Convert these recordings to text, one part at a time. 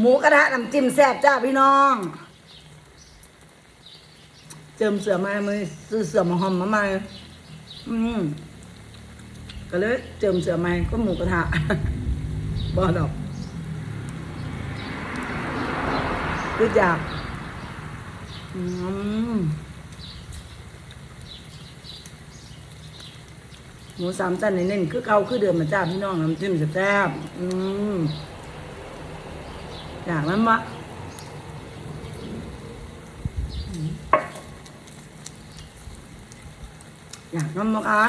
หมูกระทะน้ำจิ้มแซ่บจ้าพี่น้อง เจิมเสือมามือซื้อเสือมาหอมมาใหม่อืมก็เลยเจิมเสือใหม่ก็หมูกระทะบ่ดอกคืออยากอืมหมูสามชั้นเน้นๆคือเก่าคือเดิมมาจ้าพี่น้องน้ำจิ้มแซ่บอืม อยากนั้นมะอยากน้ำมะคะ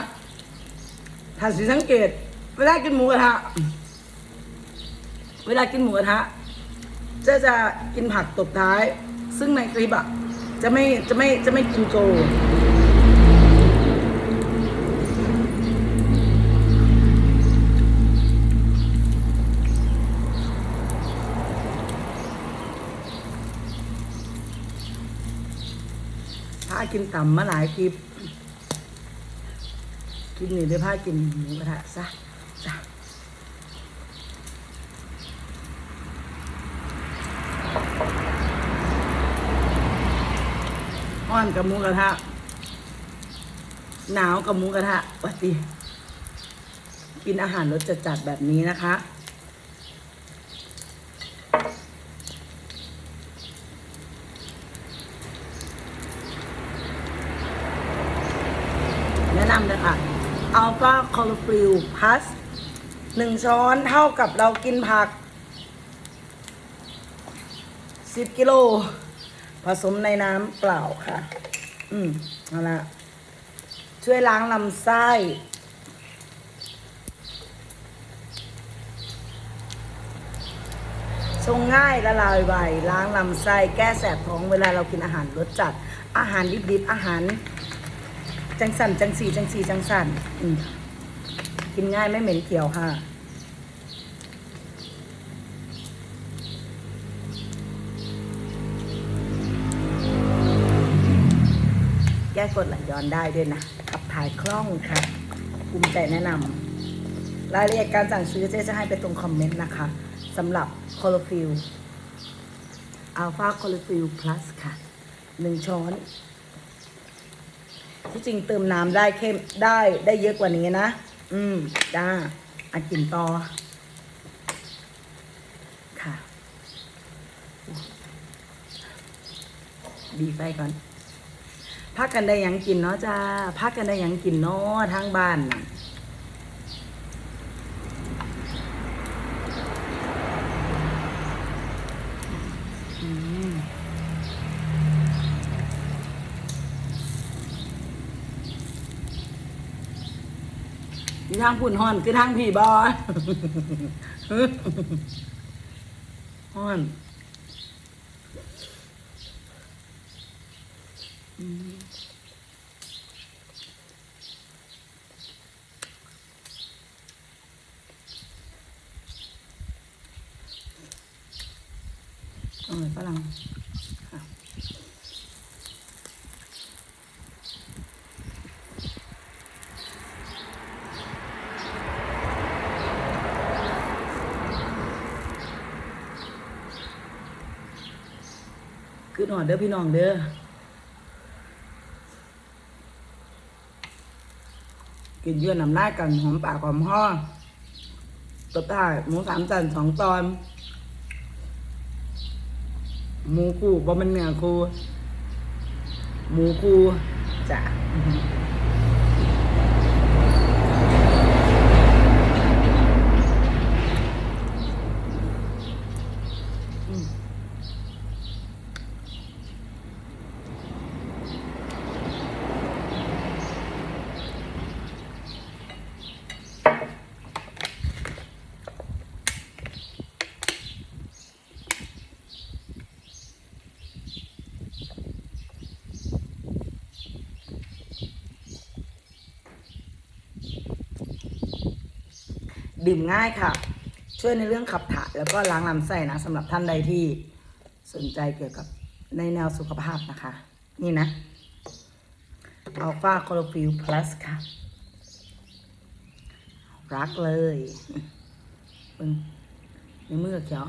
ถ้าสิสังเกต เวลากินหมูกระทะ เวลากินหมูกระทะจะจะกินผักตบท้าย ซึ่งในคลิปอะจะไม่จะไม่จะไม่กินโกากินต่ำมาหลายคลิปคลิปนี้ได้พากินหมูกระทะซะจ้ะอ้อนกับหมูกระทะหนาวกับหมูกระทะวัติกินอาหารรสจัดๆแบบนี้นะคะ แนะนำเลยค่ะอัลฟาคอลฟิลพัสหนึ่งช้อนเท่ากับเรากินผักสิบกิโล ผสมในน้ำเปล่าค่ะ อืมเอาละช่วยล้างลำไส้ชงง่ายละลายไวล้างลำไส้แก้แสบท้องเวลาเรากินอาหารรสจัด อาหารดิบๆอาหาร จังสันจังสีจังสีจังสันอืมกินง่ายไม่เหม็นเขียวค่ะแก้กดไหลย้อนได้ด้วยนะขับถ่ายคล่องค่ะภูมิใจแนะนำรายละเอียดการสั่งซื้อเจ๊จะให้ไปตรงคอมเมนต์นะคะสำหรับคอลฟิลอัลฟาคอลฟิลพลัสค่ะหนึ่งช้อน ที่จริงเติมน้ำได้เข้มได้ได้เยอะกว่านี้นะ อืมจ้าอากินต่อ ค่ะ ดีไปก่อน พักกันได้ยังกินเนาะจ้า พักกันได้ยังกินเนาะทางบ้านนะอืม มี ทางพุ่นห่อนคือทางผีบอห่อนอืมเอยฝรั่ง ขึ้นหอนเด้อพี่น้องเด้อกินเยื่อน้ำหน้ากันหอมปากหอมห้อตบท้ายหมูสามจันสองตอนหมูคูบ่มันเนื้อคูหมูคูจ้ะ ดื่มง่ายค่ะ ช่วยในเรื่องขับถ่ายแล้วก็ล้างลำไส้นะสำหรับท่านใดที่สนใจเกี่ยวกับในแนวสุขภาพนะคะ นี่นะอัลฟาคอลฟิลพลัสค่ะ รักเลยปึ้งในมือเขียว